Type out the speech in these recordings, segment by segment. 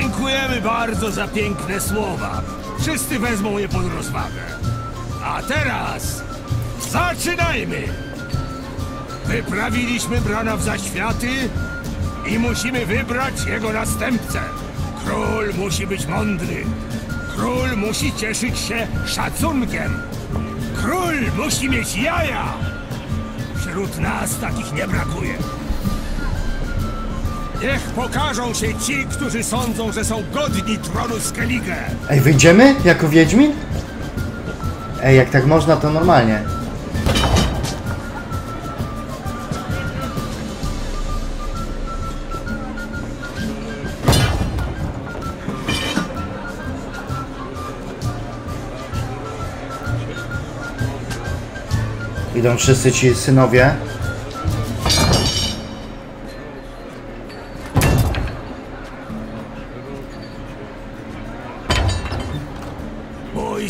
Dziękujemy bardzo za piękne słowa. Wszyscy wezmą je pod rozwagę. A teraz zaczynajmy! Wyprawiliśmy Brana w zaświaty i musimy wybrać jego następcę. Król musi być mądry. Król musi cieszyć się szacunkiem. Król musi mieć jaja. Wśród nas takich nie brakuje. Niech pokażą się ci, którzy sądzą, że są godni tronu Skellige. Ej, wyjdziemy jako Wiedźmin? Ej, jak tak można, to normalnie. Idą wszyscy ci synowie.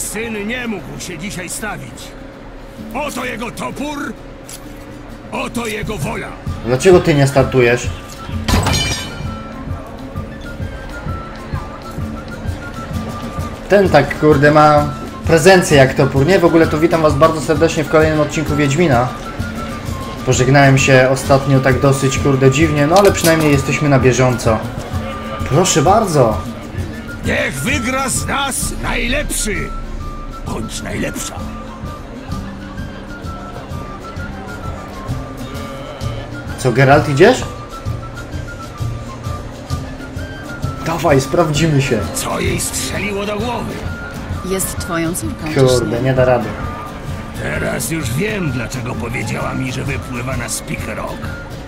Syn nie mógł się dzisiaj stawić. Oto jego topór, oto jego wola. Dlaczego ty nie startujesz? Ten tak kurde ma prezencję jak topór, nie? W ogóle to witam was bardzo serdecznie w kolejnym odcinku Wiedźmina. Pożegnałem się ostatnio tak dosyć kurde dziwnie, no ale przynajmniej jesteśmy na bieżąco. Proszę bardzo. Niech wygra z nas najlepszy, bądź najlepsza. Co, Geralt idziesz? Dawaj, sprawdzimy się. Co jej strzeliło do głowy? Jest twoją córką, Kurde, nie da rady. Teraz już wiem, dlaczego powiedziała mi, że wypływa na Speaker Rock.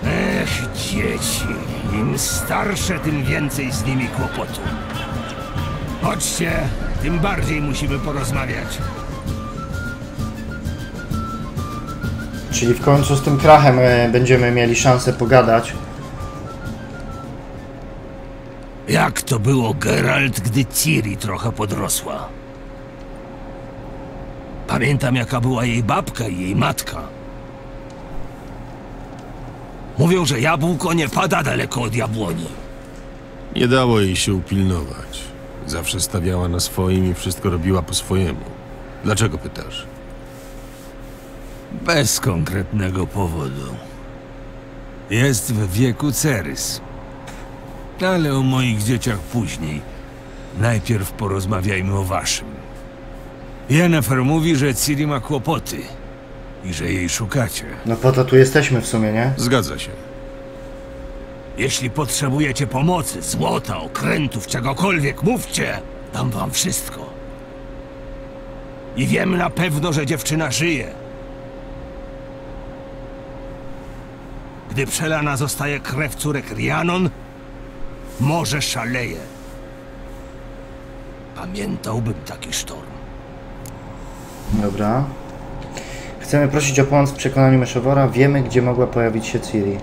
Ech, dzieci. Im starsze, tym więcej z nimi kłopotu. Chodźcie, tym bardziej musimy porozmawiać. Czyli w końcu z tym krachem e, będziemy mieli szansę pogadać. Jak to było, Geralt, gdy Ciri trochę podrosła? Pamiętam, jaka była jej babka i jej matka. Mówią, że jabłko nie pada daleko od jabłoni. Nie dało jej się upilnować. Zawsze stawiała na swoim i wszystko robiła po swojemu. Dlaczego pytasz? Bez konkretnego powodu. Jest w wieku Cerys. Ale o moich dzieciach później. Najpierw porozmawiajmy o waszym. Yennefer mówi, że Ciri ma kłopoty i że jej szukacie. No po to tu jesteśmy w sumie, nie? Zgadza się. Jeśli potrzebujecie pomocy, złota, okrętów, czegokolwiek, mówcie. Dam wam wszystko. I wiem na pewno, że dziewczyna żyje. Gdy przelana zostaje krew córek Rianon, morze szaleje. Pamiętałbym taki sztorm. Dobra. Chcemy prosić o pomoc w przekonaniu myszowora. Wiemy, gdzie mogła pojawić się Ciri.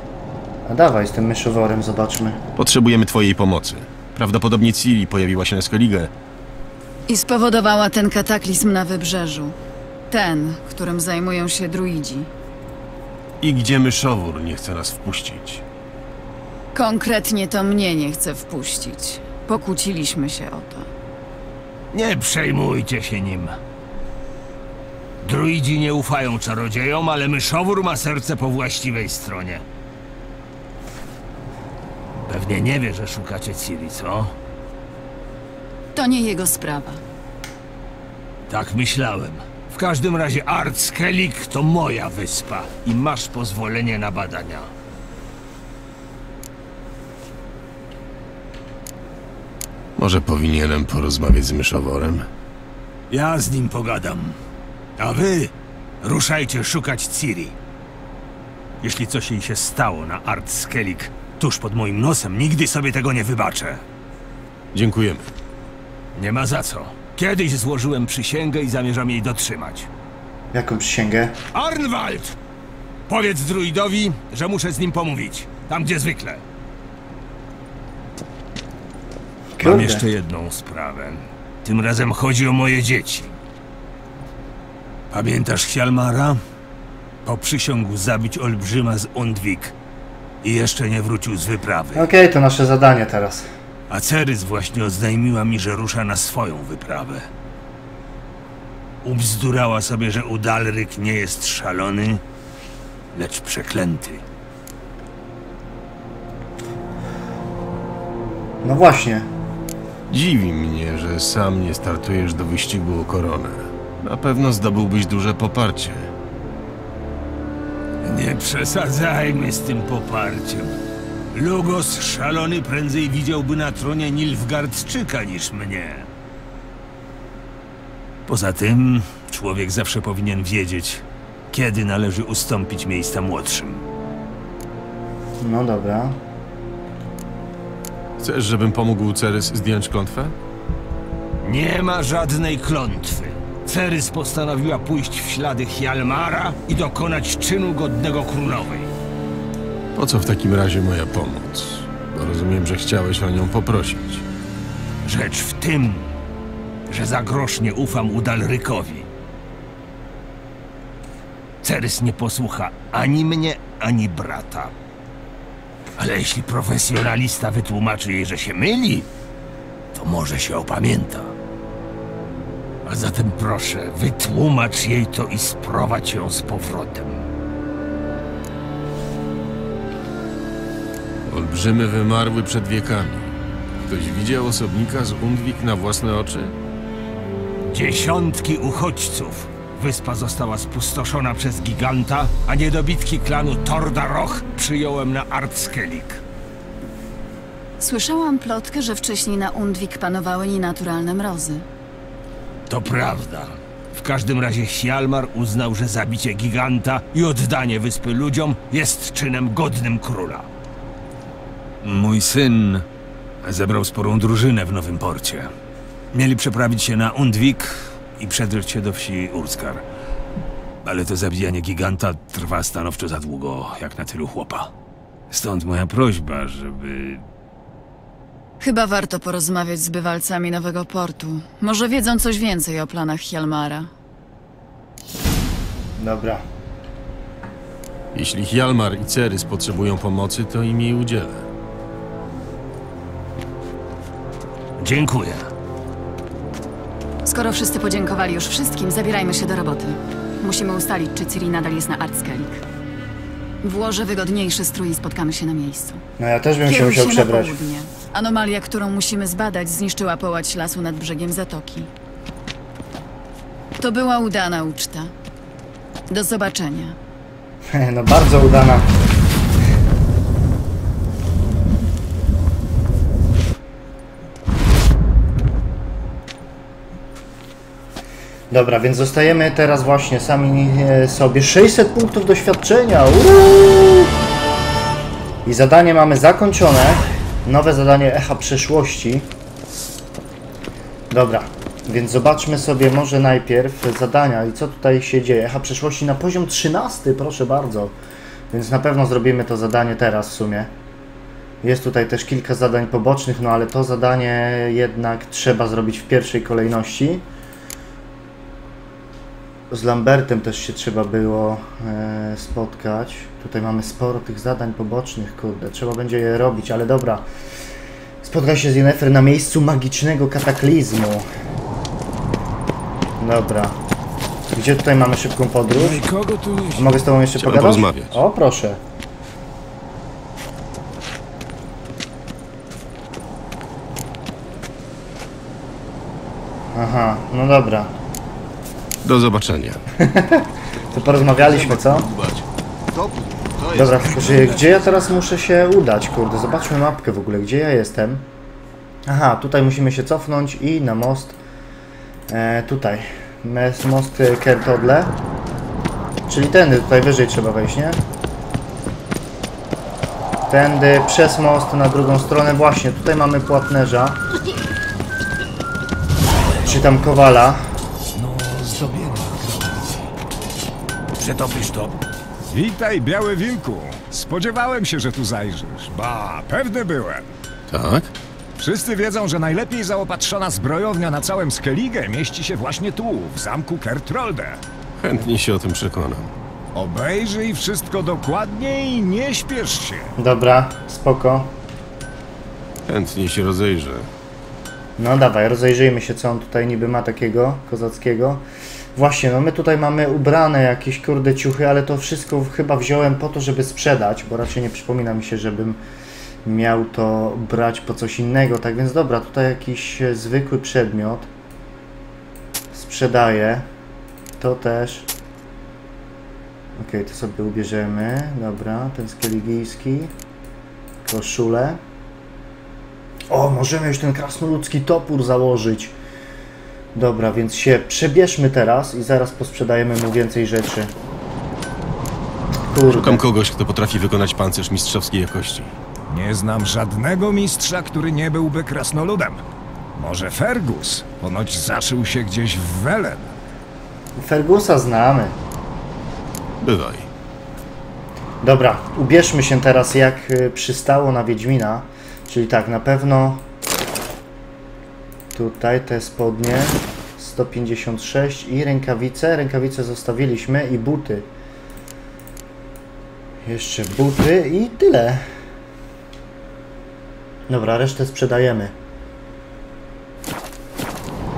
A dawaj, z tym myszoworem zobaczmy. Potrzebujemy twojej pomocy. Prawdopodobnie Ciri pojawiła się na Skellige. I spowodowała ten kataklizm na wybrzeżu. Ten, którym zajmują się druidzi. I gdzie myszowór nie chce nas wpuścić? Konkretnie to mnie nie chce wpuścić. Pokłóciliśmy się o to. Nie przejmujcie się nim. Druidzi nie ufają czarodziejom, ale myszowór ma serce po właściwej stronie. Pewnie nie wie, że szukacie Ciri, co? To nie jego sprawa. Tak myślałem. W każdym razie Art Skellig to moja wyspa i masz pozwolenie na badania. Może powinienem porozmawiać z myszoworem? Ja z nim pogadam. A wy ruszajcie szukać Ciri. Jeśli coś jej się stało na Art Skellig, tuż pod moim nosem, nigdy sobie tego nie wybaczę. Dziękujemy. Nie ma za co. Kiedyś złożyłem przysięgę i zamierzam jej dotrzymać. Jaką przysięgę? Arnwald! Powiedz druidowi, że muszę z nim pomówić. Tam, gdzie zwykle. Mam Kurde. jeszcze jedną sprawę. Tym razem chodzi o moje dzieci. Pamiętasz Hjalmara? Poprzysiągł zabić olbrzyma z Undwik i jeszcze nie wrócił z wyprawy. Okej, to nasze zadanie teraz. A Cerys właśnie oznajmiła mi, że rusza na swoją wyprawę. Ubzdurała sobie, że Udalryk nie jest szalony, lecz przeklęty. No właśnie. Dziwi mnie, że sam nie startujesz do wyścigu o koronę. Na pewno zdobyłbyś duże poparcie. Nie przesadzajmy z tym poparciem. Lugos szalony prędzej widziałby na tronie Nilfgardczyka niż mnie. Poza tym, człowiek zawsze powinien wiedzieć, kiedy należy ustąpić miejsca młodszym. No dobra. Chcesz, żebym pomógł Cerys zdjąć klątwę? Nie ma żadnej klątwy. Cerys postanowiła pójść w ślady Hjalmara i dokonać czynu godnego królowej. Po co w takim razie moja pomoc? Bo rozumiem, że chciałeś o nią poprosić. Rzecz w tym, że za grosz nie ufam Udalrykowi. Cerys nie posłucha ani mnie, ani brata. Ale jeśli profesjonalista wytłumaczy jej, że się myli, to może się opamięta. A zatem proszę, wytłumacz jej to i sprowadź ją z powrotem. Olbrzymy wymarły przed wiekami. Ktoś widział osobnika z Undwik na własne oczy? Dziesiątki uchodźców. Wyspa została spustoszona przez giganta, a niedobitki klanu Tordaroch przyjąłem na Artskelik. Słyszałam plotkę, że wcześniej na Undwik panowały nienaturalne mrozy. To prawda. W każdym razie Hjalmar uznał, że zabicie giganta i oddanie wyspy ludziom jest czynem godnym króla. Mój syn zebrał sporą drużynę w Nowym Porcie. Mieli przeprawić się na Undwik i przedrzeć się do wsi Urskar. Ale to zabijanie giganta trwa stanowczo za długo, jak na tylu chłopa. Stąd moja prośba, żeby Chyba warto porozmawiać z bywalcami Nowego Portu. Może wiedzą coś więcej o planach Hjalmara. Dobra. Jeśli Hjalmar i Cerys potrzebują pomocy, to im jej udzielę. Dziękuję. Skoro wszyscy podziękowali już wszystkim, zabierajmy się do roboty. Musimy ustalić, czy Ciri nadal jest na Artskelik. Włożę wygodniejszy strój i spotkamy się na miejscu. No ja też bym się Kieruj musiał się przebrać. na południe. Anomalia, którą musimy zbadać, zniszczyła połać lasu nad brzegiem zatoki. To była udana uczta. Do zobaczenia. No bardzo udana. Dobra, więc zostajemy teraz właśnie sami e, sobie 600 punktów doświadczenia. Uuu! I zadanie mamy zakończone. Nowe zadanie Echa Przeszłości. Dobra, więc zobaczmy sobie może najpierw zadania i co tutaj się dzieje. Echa Przeszłości na poziom 13, proszę bardzo. Więc na pewno zrobimy to zadanie teraz w sumie. Jest tutaj też kilka zadań pobocznych, no ale to zadanie jednak trzeba zrobić w pierwszej kolejności. Z Lambertem też się trzeba było e, spotkać. Tutaj mamy sporo tych zadań pobocznych, kurde, trzeba będzie je robić, ale dobra. Spotkaj się z Yennefer na miejscu magicznego kataklizmu. Dobra. Gdzie tutaj mamy szybką podróż? Mogę z tobą jeszcze Trzeba pogadać? porozmawiać. O, proszę. Aha, no dobra. Do zobaczenia. To porozmawialiśmy, co? Dobra, tylko że gdzie ja teraz muszę się udać? Kurde, zobaczmy mapkę w ogóle, gdzie ja jestem. Aha, tutaj musimy się cofnąć i na most. E, tutaj. Most e, Kertodle. Czyli tędy, tutaj wyżej trzeba wejść, nie? Tędy, przez most, na drugą stronę. Właśnie, tutaj mamy płatnerza. Czy tam kowala. Przetopisz to? Witaj, Biały Wilku. Spodziewałem się, że tu zajrzysz. Ba, pewny byłem. Tak? Wszyscy wiedzą, że najlepiej zaopatrzona zbrojownia na całym Skellige mieści się właśnie tu, w zamku Kertrolde. Chętnie się o tym przekonam. Obejrzyj wszystko dokładnie i nie śpiesz się. Dobra, spoko. Chętnie się rozejrzę. No dawaj, rozejrzyjmy się, co on tutaj niby ma takiego kozackiego. Właśnie, no my tutaj mamy ubrane jakieś kurde ciuchy, ale to wszystko chyba wziąłem po to, żeby sprzedać, bo raczej nie przypomina mi się, żebym miał to brać po coś innego. Tak więc dobra, tutaj jakiś e, zwykły przedmiot. Sprzedaję. To też. Ok, to sobie ubierzemy. Dobra, ten skeligijski. Koszulę. O, możemy już ten krasnoludzki topór założyć. Dobra, więc się przebierzmy teraz i zaraz posprzedajemy mu więcej rzeczy. Kurde. Szukam kogoś, kto potrafi wykonać pancerz mistrzowskiej jakości. Nie znam żadnego mistrza, który nie byłby krasnoludem. Może Fergus? Ponoć zaszył się gdzieś w Welen. Fergusa znamy. Bywaj. Dobra, ubierzmy się teraz jak y, przystało na Wiedźmina. Czyli tak, na pewno tutaj te spodnie 156 i rękawice. Rękawice zostawiliśmy i buty. Jeszcze buty i tyle. Dobra, resztę sprzedajemy.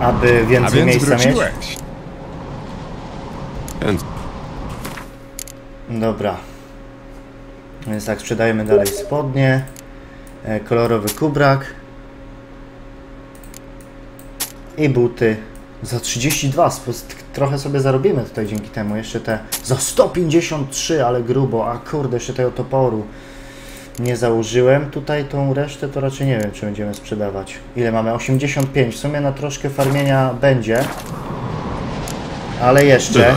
Aby A więcej więc miejsca mieć. wróciłeś. Chętnie. Dobra. Więc tak, sprzedajemy dalej spodnie. E, kolorowy kubrak. I buty. Za 32. sp- Trochę sobie zarobimy tutaj dzięki temu. Jeszcze te za 153, ale grubo. A kurde, jeszcze tego toporu nie założyłem. Tutaj tą resztę to raczej nie wiem, czy będziemy sprzedawać. Ile mamy? 85. W sumie na troszkę farmienia będzie. Ale jeszcze.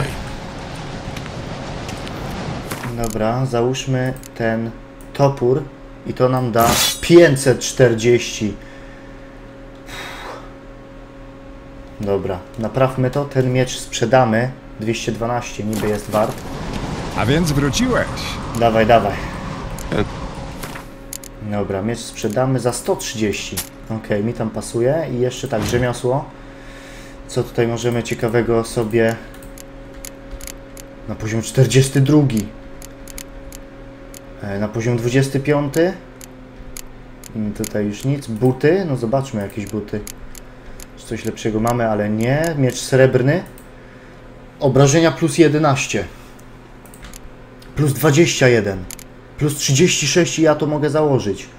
Dobra, załóżmy ten topór i to nam da 540. Dobra, naprawmy to. Ten miecz sprzedamy. 212 niby jest wart. A więc wróciłeś. Dawaj, dawaj. E. Dobra, miecz sprzedamy za 130. Ok, mi tam pasuje. I jeszcze tak, rzemiosło. Co tutaj możemy ciekawego sobie na poziom 42. E, Na poziom 25. Mm, Tutaj już nic. Buty. No zobaczmy jakieś buty. Coś lepszego mamy, ale nie. Miecz srebrny. Obrażenia plus 11. Plus 21. Plus 36 i ja to mogę założyć.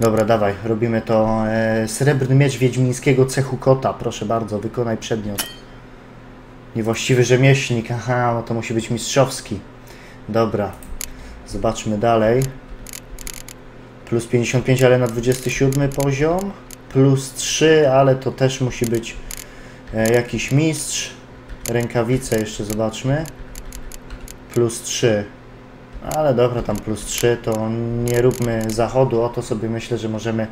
Dobra, dawaj. Robimy to. E, srebrny miecz wiedźmińskiego cechu kota. Proszę bardzo, wykonaj przedmiot. Niewłaściwy rzemieślnik. Aha, no to musi być mistrzowski. Dobra. Zobaczmy dalej. Plus 55, ale na 27 poziom. Plus 3, ale to też musi być e, jakiś mistrz. Rękawice jeszcze zobaczmy. Plus 3. Ale dobra, tam plus 3 to nie róbmy zachodu. O to sobie myślę, że możemy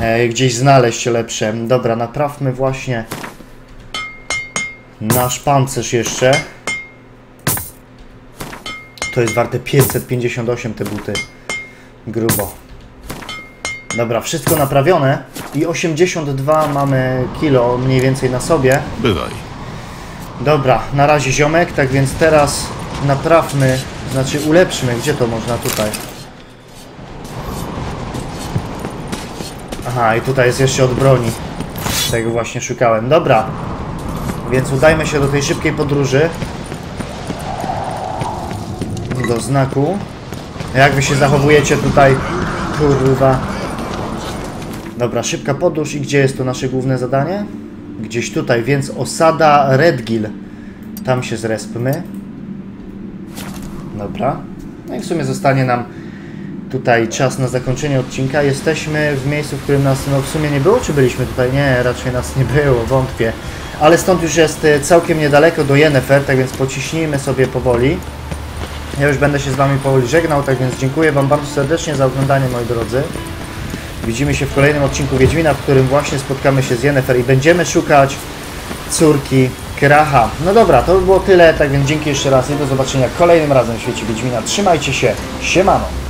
e, gdzieś znaleźć lepsze. Dobra, naprawmy właśnie nasz pancerz jeszcze. To jest warte 558 te buty. Grubo. Dobra, wszystko naprawione i 82 mamy kilo mniej więcej na sobie. Bywaj. Dobra, na razie ziomek, tak więc teraz naprawmy, znaczy ulepszmy, gdzie to można tutaj? Aha, i tutaj jest jeszcze od broni. Tego właśnie szukałem. Dobra, więc udajmy się do tej szybkiej podróży. Do znaku. Jak wy się zachowujecie tutaj? Kurwa. Dobra, szybka podróż i gdzie jest to nasze główne zadanie? Gdzieś tutaj, więc osada Redgill. Tam się zrespmy. Dobra. No i w sumie zostanie nam tutaj czas na zakończenie odcinka. Jesteśmy w miejscu, w którym nas no w sumie nie było, czy byliśmy tutaj? Nie, raczej nas nie było, wątpię. Ale stąd już jest e, całkiem niedaleko do Yennefer, tak więc pociśnijmy sobie powoli. Ja już będę się z Wami powoli żegnał, tak więc dziękuję Wam bardzo serdecznie za oglądanie, moi drodzy. Widzimy się w kolejnym odcinku Wiedźmina, w którym właśnie spotkamy się z Yennefer i będziemy szukać córki Kracha. No dobra, to by było tyle, tak więc dzięki jeszcze raz i do zobaczenia kolejnym razem w świecie Wiedźmina. Trzymajcie się, siemano!